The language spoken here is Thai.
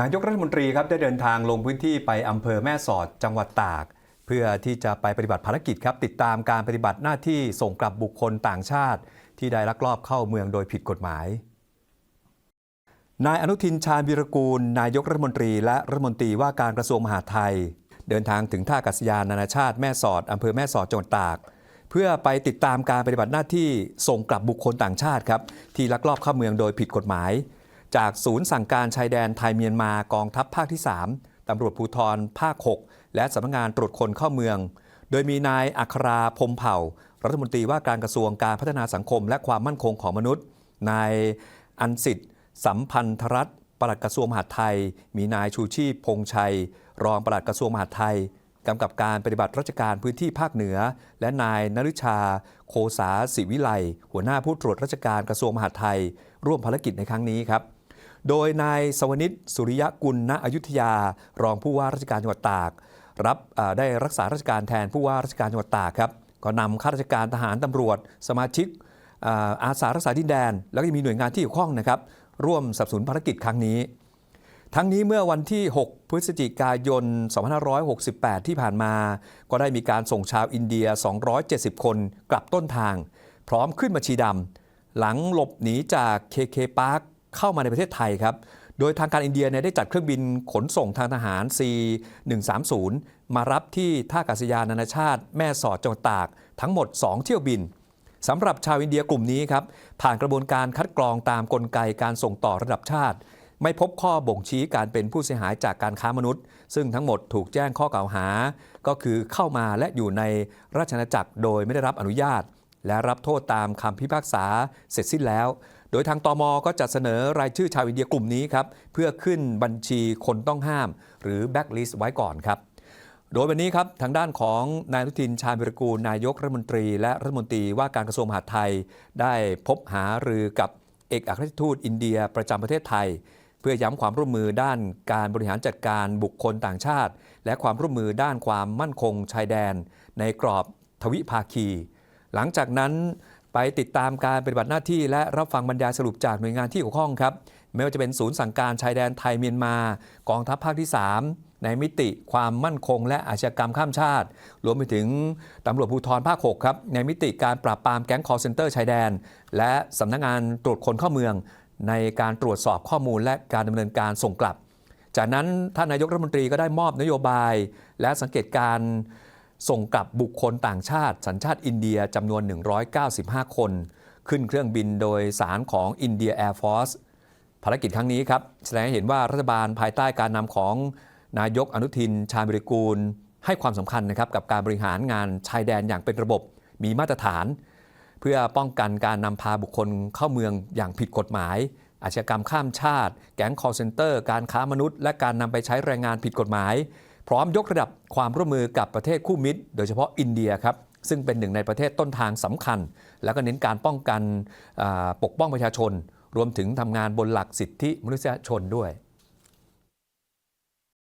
นายกรัฐมนตรีครับได้เดินทางลงพื้นที่ไปอำเภอแม่สอดจังหวัดตาก เพื่อที่จะไปปฏิบัติภารกิจครับ ติดตามการปฏิบัติหน้าที่ส่งกลับบุคคลต่างชาติ ที่ได้ลักลอบเข้าเมืองโดยผิดกฎหมาย นายอนุทินชาญวิรกูล นายกรัฐมนตรี และรัฐมนตรีว่าการกระทรวงมหาดไทย เดินทางถึงท่าอากาศยานนานาชาติแม่สอดอำเภอแม่สอดจังหวัดตาก เพื่อไปติดตามการปฏิบัติหน้าที่ส่งกลับบุคคลต่างชาติครับที่ลักลอบเข้าเมืองโดยผิดกฎหมาย จากศูนย์สั่งการชายแดนไทยเมียนมากองทัพภาคที่ 3ตำรวจภูธรภาค 6 และสำนักงานตรวจคนเข้าเมือง โดยมีนายอัคราพรมเผ่า รัฐมนตรีว่าการกระทรวงการพัฒนาสังคม และความมั่นคงของมนุษย์ นายอันสิทธิ์สัมพันธรัตน์ปลัดกระทรวงมหาดไทย มีนายชูชีพพงชัย รองปลัดกระทรวงมหาดไทยกำกับการปฏิบัติราชการพื้นที่ภาคเหนือ และนายนฤชา โคสาศิวิไลหัวหน้าผู้ตรวจราชการกระทรวงมหาดไทย ร่วมภารกิจในครั้งนี้ครับ โดยนายสวนิตสุริยะกุลณอยุธยา รองผู้ว่าราชการจังหวัดตาก รับได้รักษาราชการแทนผู้ว่าราชการจังหวัดตากครับก็นำข้าราชการทหารตำรวจ สมาชิกอาสารักษาดินแดน แล้วก็ยังมีหน่วยงานที่เกี่ยวข้องนะครับ ร่วมสนับสนุนภารกิจครั้งนี้ ทั้งนี้เมื่อวันที่ 6 พฤศจิกายน 2568 ที่ผ่านมา ก็ได้มีการส่งชาวอินเดีย 270 คนกลับต้นทาง พร้อมขึ้นบัญชีดำหลังหลบหนีจาก KK Park เข้ามาในประเทศไทยครับ โดยทางการอินเดียเนี่ยได้จัดเครื่องบินขนส่งทางทหาร C130 มารับที่ท่าอากาศยานนานาชาติ แม่สอดจังหวัดตาก ทั้งหมด 2 เที่ยวบินสำหรับชาวอินเดียกลุ่มนี้ครับผ่านกระบวนการคัดกรองตามกลไกการส่งต่อระดับชาติ ไม่พบข้อบ่งชี้การเป็นผู้เสียหายจากการค้ามนุษย์ ซึ่งทั้งหมดถูกแจ้งข้อกล่าวหา ก็คือเข้ามาและอยู่ในราชอาณาจักรโดยไม่ได้รับอนุญาต และรับโทษตามคำพิพากษาเสร็จสิ้นแล้ว โดยทางตมก็จะเสนอรายชื่อชาวอินเดียกลุ่มนี้ครับเพื่อขึ้นบัญชีคนต้องห้าม หรือแบ็กลิสต์ไว้ก่อนครับโดยวันนี้ครับทางด้านของนายนุทินชาญวิรกูลนายกรัฐมนตรี และรัฐมนตรีว่าการกระทรวงมหาดไทย ได้พบหารือกับเอกอัครราชทูตอินเดียประจำประเทศไทย เพื่อย้ำความร่วมมือด้านการบริหารจัดการบุคคลต่างชาติ และความร่วมมือด้านความมั่นคงชายแดน ในกรอบทวิภาคี หลังจากนั้น ไปติดตามการปฏิบัติหน้าที่และรับฟังบรรยายสรุปจากหน่วยงานที่เกี่ยวข้องครับ ไม่ว่าจะเป็นศูนย์สั่งการชายแดนไทยเมียนมา กองทัพภาคที่ 3 ในมิติความมั่นคง และอาชญากรรมข้ามชาติ รวมไปถึงตำรวจภูธรภาค 6 ครับ ในมิติการปราบปรามแก๊งคอร์เซนเตอร์ชายแดน และสำนักงานตรวจคนเข้าเมือง ในการตรวจสอบข้อมูลและการดำเนินการส่งกลับ จากนั้นท่านนายกรัฐมนตรีก็ได้มอบนโยบาย และสังเกตการ ส่งกลับบุคคลต่างชาติ สัญชาติอินเดียจำนวน 195 คน ขึ้นเครื่องบินโดยสารของอินเดียแอร์ฟอร์สภารกิจครั้งนี้ครับแสดงให้เห็นว่ารัฐบาลภายใต้การนำของนายกอนุทิน ชาญวิริกูล ให้ความสำคัญนะครับกับการบริหารงานชายแดนอย่างเป็นระบบมีมาตรฐาน เพื่อป้องกันการนำพาบุคคลเข้าเมืองอย่างผิดกฎหมาย อาชญากรรมข้ามชาติ แก๊งคอร์เซนเตอร์ การค้ามนุษย์ และการนำไปใช้แรงงานผิดกฎหมาย พร้อมยกระดับความร่วมมือกับประเทศคู่มิตร โดยเฉพาะอินเดียครับซึ่งเป็นหนึ่งในประเทศต้นทางสำคัญ แล้วก็เน้นการป้องกันปกป้องประชาชน รวมถึงทำงานบนหลักสิทธิมนุษยชนด้วย